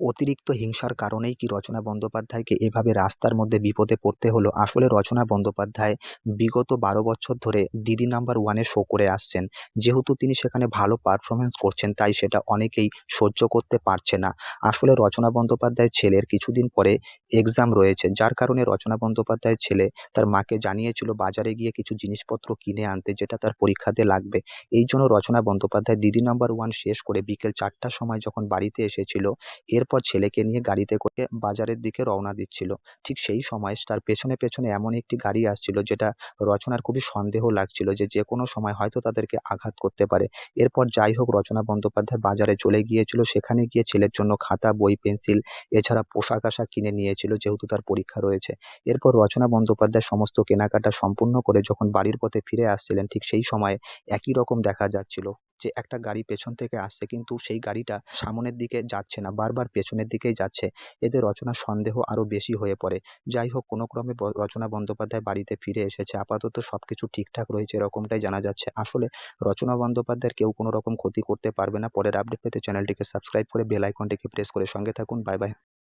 অতিরিক্ত হিংসার কারণেই কি রচনা বন্দ্যোপাধ্যায়কে এভাবে রাস্তার মধ্যে বিপদে পড়তে হলো? আসলে রচনা বন্দ্যোপাধ্যায় বিগত বারো বছর ধরে দিদি নাম্বার ওয়ানে শো করে আসছেন। যেহেতু তিনি সেখানে ভালো পারফরমেন্স করছেন, তাই সেটা অনেকেই সহ্য করতে পারছে না। আসলে রচনা বন্দ্যোপাধ্যায়ের ছেলের কিছুদিন পরে এক্সাম রয়েছে। যার কারণে রচনা বন্দ্যোপাধ্যায়ের ছেলে তার মাকে জানিয়েছিল, বাজারে গিয়ে কিছু জিনিসপত্র কিনে আনতে, যেটা তার পরীক্ষাতে লাগবে। এই জন্য রচনা বন্দ্যোপাধ্যায় দিদি নাম্বার ওয়ান শেষ করে বিকেল চারটার সময় যখন বাড়িতে এসেছিল এরপর ছেলেকে নিয়ে গাড়িতে করে বাজারের দিকে রওনা দিচ্ছিল। ঠিক সেই সময় তার পেছনে পেছনে এমন একটি গাড়ি আসছিল যেটা রচনার খুবই সন্দেহ লাগছিল যে যে কোনো সময় হয়তো তাদেরকে আঘাত করতে পারে। এরপর যাই হোক, রচনা বন্দ্যোপাধ্যায় বাজারে চলে গিয়েছিল। সেখানে গিয়ে ছেলের জন্য খাতা, বই, পেন্সিল, এছাড়া পোশাক আশাক কিনে নিয়েছিল যেহেতু তার পরীক্ষা রয়েছে। এরপর রচনা বন্দ্যোপাধ্যায় সমস্ত কেনাকাটা সম্পূর্ণ করে যখন বাড়ির পথে ফিরে আসছিলেন, ঠিক সেই সময় একই রকম দেখা যাচ্ছিল। যে একটা গাড়ি পেছন থেকে আসছে কিন্তু সেই গাড়িটা সামনের দিকে যাচ্ছে না, বারবার পেছনের দিকেই যাচ্ছে। এতে রচনার সন্দেহ আরও বেশি হয়ে পড়ে। যাই হোক, কোনো ক্রমে রচনা বন্দ্যোপাধ্যায় বাড়িতে ফিরে এসেছে। আপাতত সব কিছু ঠিকঠাক রয়েছে এরকমটাই জানা যাচ্ছে। আসলে রচনা বন্দ্যোপাধ্যায়ের কেউ কোনো রকম ক্ষতি করতে পারবে না। পরের আপডেট পেতে চ্যানেলটিকে সাবস্ক্রাইব করে বেল আইকনটিকে প্রেস করে সঙ্গে থাকুন। Bye bye.